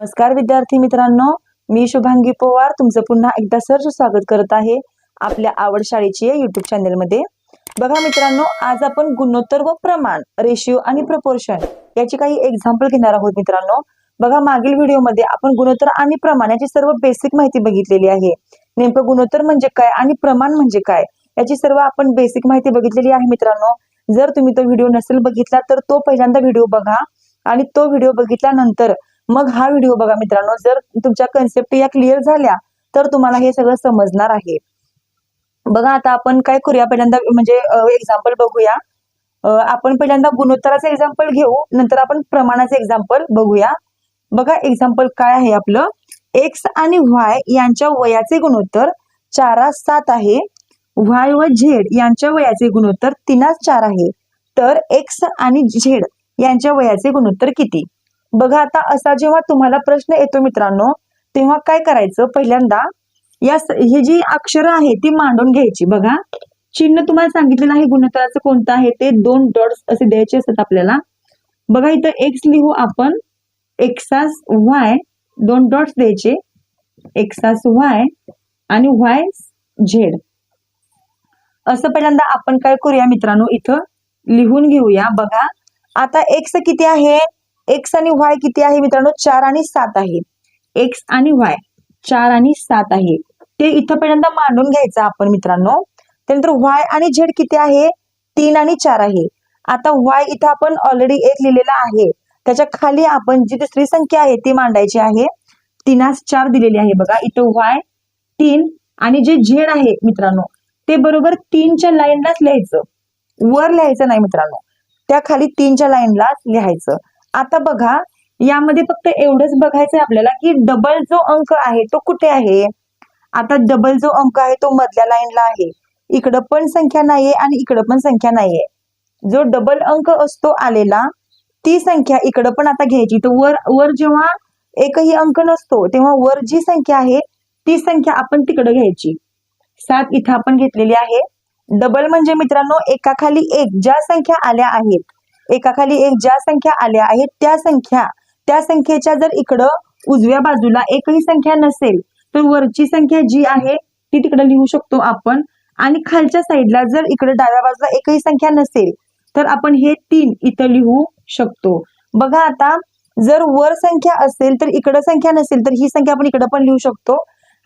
नमस्कार विद्यार्थी मित्रांनो मी शुभांगी पवार. तुमचं पुन्हा एकदा सहर्ष स्वागत करत आहे आपल्या आवड शाळेची युट्यूब चॅनलमध्ये बघा मित्रांनो आज आपण गुणोत्तर व प्रमाण रेशिओ आणि प्रपोर्शन याची काही एक्झाम्पल घेणार आहोत मित्रांनो. बघा मागील व्हिडिओमध्ये आपण गुणोत्तर आणि प्रमाण याची सर्व बेसिक माहिती बघितलेली आहे. नेमकं गुणोत्तर म्हणजे काय आणि प्रमाण म्हणजे काय याची सर्व आपण बेसिक माहिती बघितलेली आहे मित्रांनो. जर तुम्ही तो व्हिडिओ नसेल बघितला तर तो पहिल्यांदा व्हिडिओ बघा आणि तो व्हिडिओ बघितल्यानंतर मग हा व्हिडिओ बघा मित्रांनो जर तुमच्या कन्सेप्ट या क्लिअर झाल्या तर तुम्हाला हे सगळं समजणार आहे. बघा आता आपण काय करूया? पहिल्यांदा म्हणजे एक्झाम्पल बघूया. आपण पहिल्यांदा गुणोत्तराचं एक्झाम्पल घेऊ नंतर आपण प्रमाणाचं एक्झाम्पल बघूया. बघा एक्झाम्पल काय आहे आपलं? एक्स आणि व्हाय यांच्या वयाचे गुणोत्तर चारा सात आहे. व्हाय व झेड यांच्या वयाचे गुणोत्तर तीनास चार आहे. तर एक्स आणि झेड यांच्या वयाचे गुणोत्तर किती? बघा आता असा जेव्हा तुम्हाला प्रश्न येतो मित्रांनो तेव्हा काय करायचं? पहिल्यांदा या ही जी अक्षरं आहे ती मांडून घ्यायची. बघा चिन्ह तुम्हाला सांगितलेलं आहे गुणोत्तराचं कोणतं आहे? ते दोन डॉट्स असे द्यायचे असतात आपल्याला. बघा इथं एक्स लिहू आपण. एक्सास व्हाय दोन डॉट्स द्यायचे. एक्सास वाय आणि व्हाय झेड असं पहिल्यांदा आपण काय करूया मित्रांनो इथं लिहून घेऊया. बघा आता एक्स किती आहे? एक्स आणि व्हाय किती आहे मित्रांनो? चार आणि सात आहे. एक्स आणि व्हाय चार आणि सात आहे. ते इथं पहिल्यांदा मांडून घ्यायचं आपण मित्रांनो. त्यानंतर व्हाय आणि झेड किती आहे? तीन आणि चार आहे. आता वाय इथं आपण ऑलरेडी एक लिहिलेला आहे. त्याच्याखाली आपण जी दुसरी संख्या आहे ती मांडायची आहे. तीनास चार दिलेली आहे बघा. इथं वाय तीन आणि जे झेड आहे मित्रांनो ते बरोबर तीनच्या लाईनलाच लिहायचं. वर लिहायचं नाही मित्रांनो. त्या खाली तीनच्या लाईनलाच लिहायचं. आता बघा यामध्ये फक्त एवढंच बघायचं आपल्याला की डबल जो अंक आहे तो कुठे आहे? आता डबल जो अंक आहे तो मधल्या लाईनला आहे. इकडं पण संख्या नाहीये आणि इकडं पण संख्या नाहीये. जो डबल अंक असतो आलेला ती संख्या इकडं पण आता घ्यायची. तर वर वर जेव्हा एकही अंक नसतो तेव्हा वर जी संख्या आहे ती संख्या आपण तिकडं घ्यायची. सात इथं आपण घेतलेली आहे. डबल म्हणजे मित्रांनो एकाखाली एक ज्या संख्या आल्या आहेत एकाखाली एक ज्या संख्या आल्या आहेत त्या संख्या त्या संख्येच्या जर इकडं उजव्या बाजूला एकही संख्या नसेल तर वरची संख्या जी आहे ती तिकडे लिहू शकतो आपण. आणि खालच्या साईडला जर इकडे डाव्या बाजूला एकही संख्या नसेल तर आपण हे तीन इथं लिहू शकतो. बघा आता जर वर संख्या असेल तर इकडं संख्या नसेल तर ही संख्या आपण इकडं पण लिहू शकतो.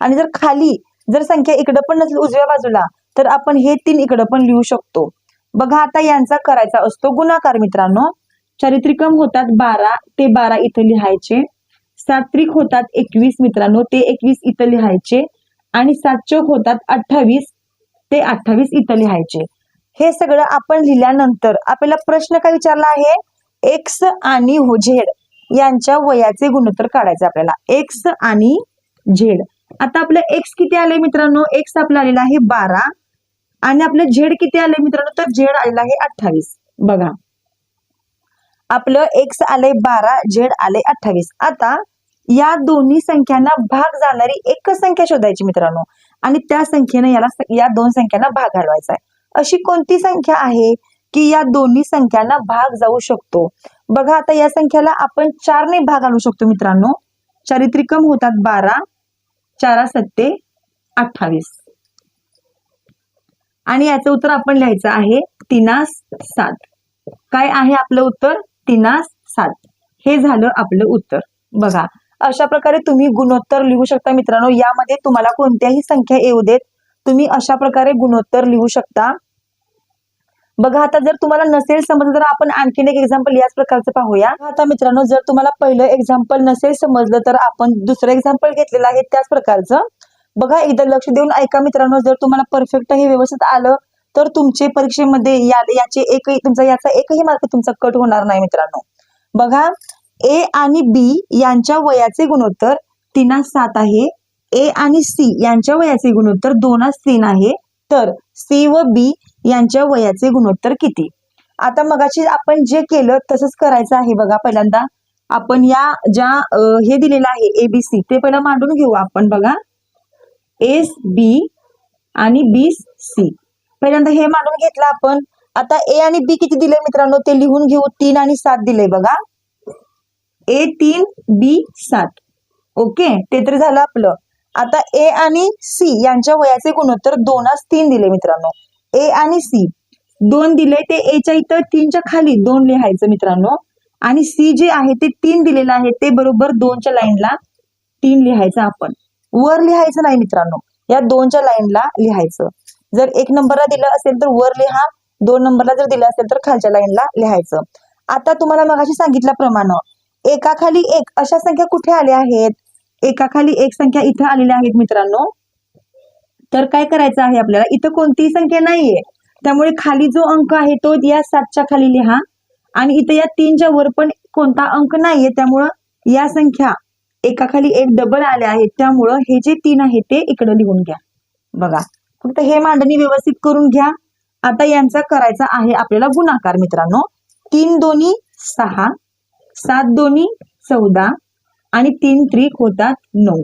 आणि जर खाली जर संख्या इकडं पण नसेल उजव्या बाजूला तर आपण हे तीन इकडं पण लिहू शकतो. बघा आता यांचा करायचा असतो गुणाकार मित्रांनो. चारित्रिकम होतात बारा ते बारा इथं लिहायचे. सात्विक होतात एकवीस मित्रांनो ते एकवीस इथं लिहायचे. आणि सातचोक होतात अठ्ठावीस ते अठ्ठावीस इथं लिहायचे. हे सगळं आपण लिहिल्यानंतर आपल्याला प्रश्न काय विचारला आहे? एक्स आणि हो- झेड यांच्या वयाचे गुणोत्तर काढायचे आपल्याला. एक्स आणि झेड. आता आपलं एक्स किती आले मित्रांनो? एक्स आपलं आलेला आहे बारा. आणि आपलं झेड किती आले मित्रांनो? तर झेड आलेलं आहे अठ्ठावीस. बघा. आपलं एक्स आले बारा झेड आले अठ्ठावीस. आता या दोन्ही संख्यांना भाग जाणारी एकच संख्या शोधायची मित्रांनो. आणि त्या संख्येने याला या दोन संख्यांना भाग घालवायचा आहे अशी कोणती संख्या आहे की या दोन्ही संख्यांना भाग जाऊ शकतो? बघा आता या संख्याला आपण चारने भाग घालू शकतो मित्रांनो. चारित्रिकम होतात बारा चारा सत्ते अठ्ठावीस. आणि याचं उत्तर आपण लिहायचं आहे तिनास सात काय आहे आपलं उत्तर? तिनास सात हे झालं आपलं उत्तर. बघा अशा प्रकारे तुम्ही गुणोत्तर लिहू शकता मित्रांनो. यामध्ये तुम्हाला कोणत्याही संख्या येऊ देत तुम्ही अशा प्रकारे गुणोत्तर लिहू शकता. बघा आता जर तुम्हाला नसेल समजलं तर आपण आणखीन एक एक्झाम्पल याच प्रकारचं पाहूया. आता मित्रांनो जर तुम्हाला पहिलं एक्झाम्पल नसेल समजलं तर आपण दुसरं एक्झाम्पल घेतलेलं आहे त्याच प्रकारचं. बघा एकदा लक्ष देऊन ऐका मित्रांनो जर तुम्हाला परफेक्ट हे व्यवस्थित आलं तर तुमचे परीक्षेमध्ये याचे एकही तुमचा याचा एकही मार्क तुमचा कट होणार नाही मित्रांनो. बघा ए आणि बी यांच्या वयाचे गुणोत्तर तीनास सात आहे. ए आणि सी यांच्या वयाचे गुणोत्तर दोनास तीन आहे. तर सी व बी यांच्या वयाचे गुणोत्तर किती? आता मगाशी आपण जे केलं तसंच करायचं आहे बघा पहिल्यांदा. आपण या ज्या हे दिलेलं आहे एबीसी ते पहिला मांडून घेऊ आपण बघा. एस बी आणि बी सी. पहिल्यांदा हे मांडून घेतलं आपण. आता ए आणि बी किती दिले मित्रांनो? ते लिहून घेऊ. तीन आणि सात दिले बघा. ए तीन बी सात. ओके? ते तरी झालं आपलं. आता ए आणि सी यांच्या वयाचे गुणोत्तर दोनास तीन दिले मित्रांनो. ए आणि सी. दोन दिले ते एच्या इथं तीनच्या खाली दोन लिहायचं मित्रांनो. आणि सी जे आहे ते तीन दिलेलं आहे ते बरोबर दोनच्या लाईनला तीन लिहायचं आपण. वर लिहायचं नाही मित्रांनो. या दोनच्या लाईनला लिहायचं. जर एक नंबरला दिलं असेल तर वर लिहा दोन नंबरला जर दिलं असेल तर खालच्या लाईनला लिहायचं. आता तुम्हाला मगाशी सांगितल्याप्रमाणे एकाखाली एक अशा संख्या कुठे आल्या आहेत? एकाखाली एक संख्या इथं आलेल्या आहेत मित्रांनो. तर काय करायचं आहे आपल्याला? इथं कोणतीही संख्या नाहीये. त्यामुळे खाली जो अंक आहे तो या सातच्या खाली लिहा. आणि इथं या तीनच्या वर पण कोणता अंक नाहीये. त्यामुळं या संख्या एकाखाली एक डबल आले आहेत. त्यामुळं हे जे तीन आहे ते इकडं लिहून घ्या. बघा. फक्त हे मांडणी व्यवस्थित करून घ्या. आता यांचा करायचा आहे आपल्याला गुणाकार मित्रांनो. तीन दोन्ही सहा सात दोन्ही चौदा आणि तीन त्रिक होतात नऊ.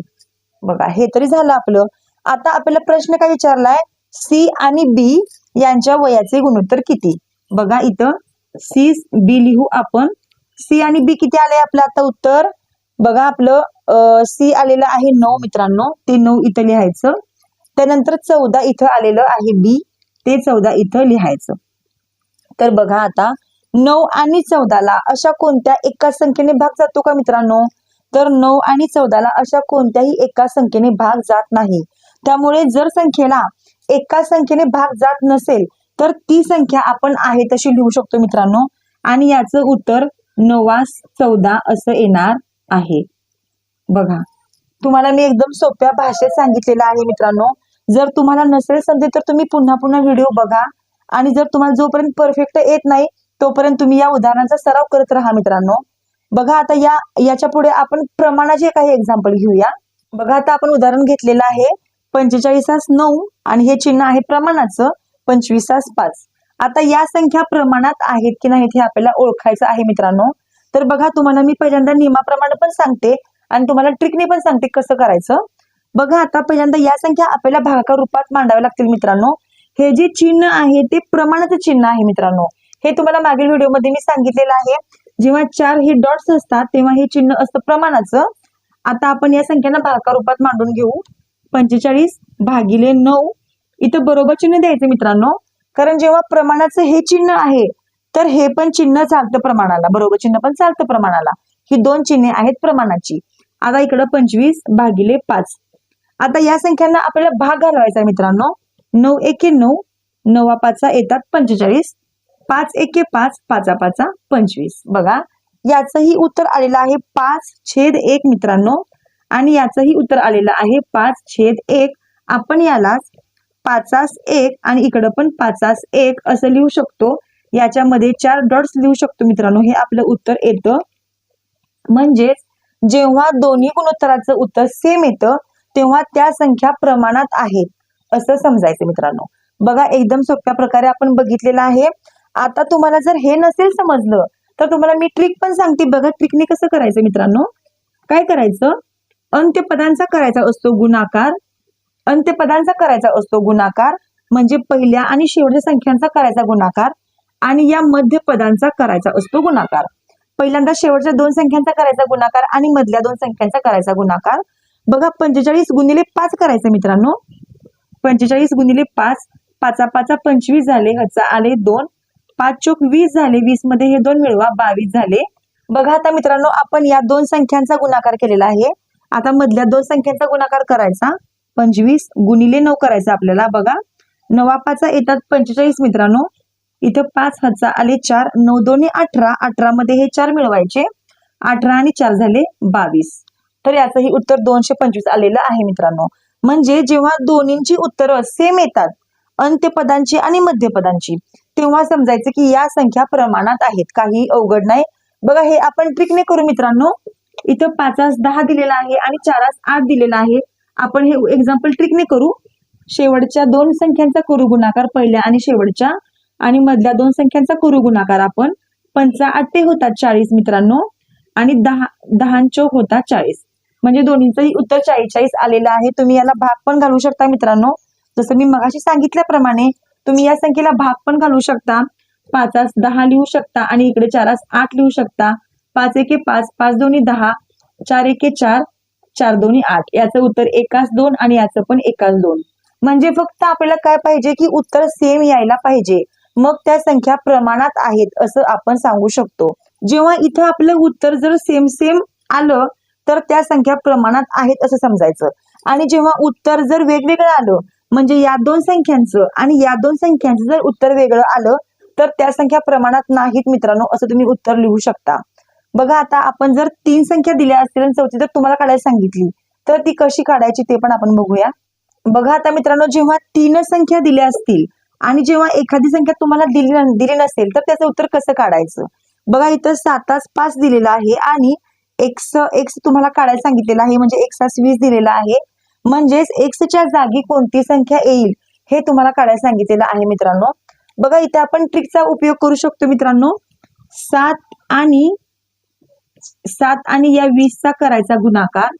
बघा हे तरी झालं आपलं. आता आपल्याला प्रश्न काय विचारलाय? सी आणि बी यांच्या वयाचे गुणोत्तर किती? बघा इथं. सी बी लिहू आपण. सी आणि बी किती आले आपलं आता उत्तर? बघा आपलं सी आलेलं आहे नऊ मित्रांनो ते नऊ इथं लिहायचं. त्यानंतर चौदा इथं आलेलं आहे बी ते चौदा इथं लिहायचं. तर बघा आता नऊ आणि चौदाला अशा कोणत्या एका संख्येने भाग जातो का मित्रांनो? तर नऊ आणि चौदाला अशा कोणत्याही एका संख्येने भाग जात नाही. त्यामुळे जर संख्येला एका संख्येने भाग जात नसेल तर ती संख्या आपण आहे तशी लिहू शकतो मित्रांनो. आणि याचं उत्तर नवास चौदा असं येणार. आहे. बघा तुम्हाला मी एकदम सोप्या भाषेत सांगितलेलं आहे मित्रांनो. जर तुम्हाला नसेल समजेल तर तुम्ही पुन्हा पुन्हा व्हिडिओ बघा. आणि जर तुम्हाला जोपर्यंत परफेक्ट येत नाही तोपर्यंत तुम्ही या उदाहरणाचा सराव करत राहा मित्रांनो. बघा आता या याच्यापुढे आपण प्रमाणाचे काही एक्झाम्पल घेऊया. बघा आता आपण उदाहरण घेतलेलं आहे. पंचेचाळीसास नऊ आणि हे चिन्ह आहे प्रमाणाचं. पंचवीसास पाच. आता या संख्या प्रमाणात आहेत की नाहीत हे आपल्याला ओळखायचं आहे मित्रांनो. तर बघा तुम्हाला मी पहिल्यांदा नियमाप्रमाणे पण सांगते आणि तुम्हाला ट्रिकने पण सांगते कसं करायचं. बघा आता पहिल्यांदा या संख्या आपल्याला भागाकार रूपात मांडाव्या लागतील मित्रांनो. हे जे चिन्ह आहे ते प्रमाणाचं चिन्ह आहे मित्रांनो. हे तुम्हाला मागील व्हिडिओमध्ये मी सांगितलेलं आहे. जेव्हा चार हे डॉट्स असतात तेव्हा हे चिन्ह असतं प्रमाणाचं. आता आपण या संख्यांना भागाकार रूपात मांडून घेऊ. पंचेचाळीस भागिले नऊ. इथं बरोबर चिन्ह द्यायचं मित्रांनो. कारण जेव्हा प्रमाणाचं हे चिन्ह आहे तर हे पण चिन्ह चालतं प्रमाणाला बरोबर चिन्ह पण चालतं प्रमाणाला. ही दोन चिन्हे आहेत प्रमाणाची. आता इकडं पंचवीस भागिले पाच. आता या संख्यांना आपल्याला भाग घालवायचा मित्रांनो. नऊ एके नऊ नवा पाचा येतात पंचेचाळीस पाच एके पाच पाचा पाचा पंचवीस. बघा याचंही उत्तर आलेलं आहे पाच छेद एक मित्रांनो. आणि याचंही उत्तर आलेलं आहे पाच छेद एक. आपण यालाच पाचास एक आणि इकडं पण पाचास एक असं लिहू शकतो. याच्यामध्ये चार डॉट्स लिहू शकतो मित्रांनो. हे आपलं उत्तर येतं. म्हणजेच जेव्हा दोन्ही गुणोत्तराचं उत्तर सेम येतं तेव्हा त्या संख्या प्रमाणात आहेत असं समजायचं मित्रांनो. बघा एकदम सोप्या प्रकारे आपण बघितलेलं आहे. आता तुम्हाला जर हे नसेल समजलं तर तुम्हाला मी ट्रिक पण सांगते. बघा ट्रिकने कसं करायचं मित्रांनो? काय करायचं? अंत्यपदांचा करायचा असतो गुणाकार. अंत्यपदांचा करायचा असतो गुणाकार. म्हणजे पहिल्या आणि शेवटच्या संख्यांचा करायचा गुणाकार. आणि या मध्य पदांचा करायचा असतो गुणाकार. पहिल्यांदा शेवटच्या दोन संख्यांचा करायचा गुणाकार आणि मधल्या दोन संख्यांचा करायचा गुणाकार. बघा पंचेचाळीस गुणिले पाच करायचं मित्रांनो. पंचेचाळीस गुणिले पाच पाचा पाचा पंचवीस झाले ह्याचा आले दोन. पाच चोक वीस झाले वीसमध्ये हे दोन मिळवा बावीस झाले. बघा आता मित्रांनो आपण या दोन संख्यांचा गुणाकार केलेला आहे. आता मधल्या दोन संख्यांचा गुणाकार करायचा. पंचवीस गुणिले नऊ करायचा आपल्याला बघा. नवा पाचा येतात पंचेचाळीस मित्रांनो. इथं पाच हजार आले चार नऊ दोन्ही अठरा. अठरा मध्ये हे चार मिळवायचे. अठरा आणि चार झाले बावीस. तर याचंही उत्तर दोनशे पंचवीस आलेलं आहे मित्रांनो. म्हणजे जेव्हा दोन्हींची उत्तरं सेम येतात अंत्यपदांची आणि मध्यपदांची तेव्हा समजायचं की या संख्या प्रमाणात आहेत. काही अवघड नाही. बघा हे आपण ट्रिकने करू मित्रांनो. इथं पाचास दहा दिलेला आहे आणि चारास आठ दिलेला आहे. आपण हे एक्झाम्पल ट्रिकने करू. शेवटच्या दोन संख्यांचा करू गुणाकार पहिल्या आणि शेवटच्या आणि मधल्या दोन संख्यांचा करू गुणाकार आपण पंचा आठे होतात चाळीस मित्रांनो आणि दहा दहांचो होता होतात चाळीस. म्हणजे दोन्हीचंही उत्तर चाळीस चाळीस आलेलं आहे. तुम्ही याला भाग पण घालू शकता मित्रांनो. जसं मी मगाशी सांगितल्याप्रमाणे तुम्ही या संख्येला भाग पण घालू शकता. पाचास दहा लिहू शकता आणि इकडे चारास आठ लिहू शकता. पाच एके पाच पाच दोन्ही दहा चार एके चार चार दोन्ही आठ. याचं उत्तर एकाच दोन आणि याचं पण एकाच दोन. म्हणजे फक्त आपल्याला काय पाहिजे की उत्तर सेम यायला पाहिजे. मग त्या संख्या प्रमाणात आहेत असं आपण सांगू शकतो. जेव्हा इथं आपलं उत्तर जर सेम सेम आलं तर त्या संख्या प्रमाणात आहेत असं समजायचं. आणि जेव्हा उत्तर जर वेगवेगळं आलं म्हणजे या दोन संख्यांचं आणि या दोन संख्यांचं जर उत्तर वेगळं आलं तर त्या संख्या प्रमाणात नाहीत मित्रांनो असं तुम्ही उत्तर लिहू शकता. बघा आता आपण जर तीन संख्या दिल्या असतील आणि चौथी जर तुम्हाला काढायला सांगितली तर ती कशी काढायची ते पण आपण बघूया. बघा आता मित्रांनो जेव्हा तीन संख्या दिल्या असतील आणि जेव्हा एखादी संख्या तुम्हाला दिली दिली नसेल तर त्याचं उत्तर कसं काढायचं? बघा इथं सातास पाच दिलेला आहे आणि एक्स एक्स तुम्हाला काढायला सांगितलेलं आहे म्हणजे एक्सास वीस दिलेला आहे. म्हणजेच एक्सच्या जागी कोणती संख्या येईल हे तुम्हाला काढायला सांगितलेलं आहे मित्रांनो. बघा इथे आपण ट्रिकचा उपयोग करू शकतो मित्रांनो. सात आणि सात आणि या वीसचा करायचा गुणाकार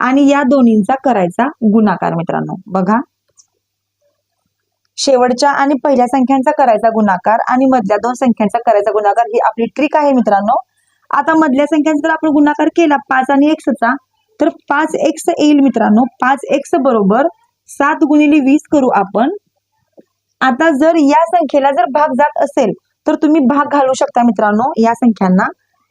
आणि या दोन्हींचा करायचा गुणाकार मित्रांनो. बघा. शेवटच्या आणि पहिल्या संख्यांचा करायचा गुणाकार आणि मधल्या दोन संख्यांचा करायचा गुणाकार ही आपली ट्रिक आहे मित्रांनो. आता मधल्या संख्यांचा जर आपण गुणाकार केला पाच आणि एक्सचा तर पाच एक्स येईल मित्रांनो. पाच एक्स बरोबर सात गुणिले वीस करू आपण. आता जर या संख्येला जर भाग जात असेल तर तुम्ही भाग घालू शकता मित्रांनो या संख्यांना.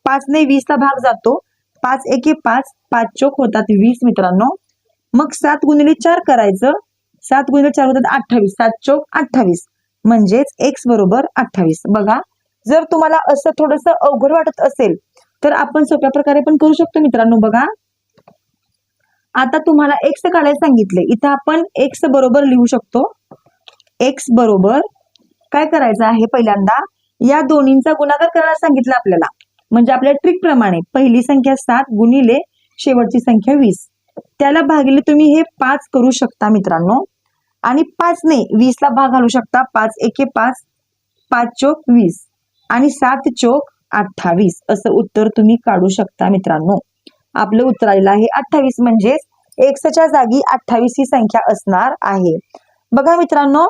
पाच ने वीसला भाग जातो. पाच एके पाच पाच चोक होतात वीस मित्रांनो. मग सात गुणिले चार करायचं. सात गुणिले चार होतात अठ्ठावीस. सात चौक अठ्ठावीस. म्हणजेच एक्स बरोबर अठ्ठावीस. बघा जर तुम्हाला असं थोडस अवघड वाटत असेल तर आपण सोप्या प्रकारे पण करू शकतो मित्रांनो. बघा आता तुम्हाला एक्स काढायला सांगितले. इथं आपण एक्स बरोबर लिहू शकतो. एक्स बरोबर काय करायचं आहे पहिल्यांदा? या दोन्हींचा गुणाकार करायला सांगितलं आपल्याला. म्हणजे आपल्या ट्रिक प्रमाणे पहिली संख्या सात गुणिले शेवटची संख्या वीस. त्याला भागिले तुम्ही हे पाच करू शकता मित्रांनो. आणि पाच वीसला भाग घालू शकता. पाच एके पाच पाच चोक वीस आणि सात चोक अठ्ठावीस. असं उत्तर तुम्ही काढू शकता मित्रांनो. आपलं उत्तर आलेलं आहे. अठ्ठावीस म्हणजेच एक्सच्या जागी अठ्ठावीस ही संख्या असणार आहे. बघा मित्रांनो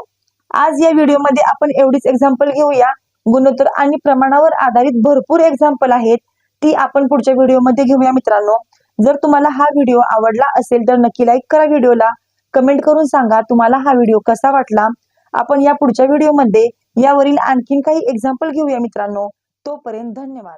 आज या व्हिडिओमध्ये आपण एवढीच एक्झाम्पल घेऊया. गुणोत्तर आणि प्रमाणावर आधारित भरपूर एक्झाम्पल आहेत. ती आपण पुढच्या व्हिडिओमध्ये घेऊया मित्रांनो. जर तुम्हाला हा व्हिडिओ आवडला असेल तर नक्की लाईक करा व्हिडिओला. कमेंट करून सांगा तुम्हाला हा व्हिडिओ कसा वाटला. आपण या पुढच्या व्हिडिओमध्ये यावरील आणखीन काही एक्झाम्पल घेऊया मित्रांनो. तोपर्यंत धन्यवाद.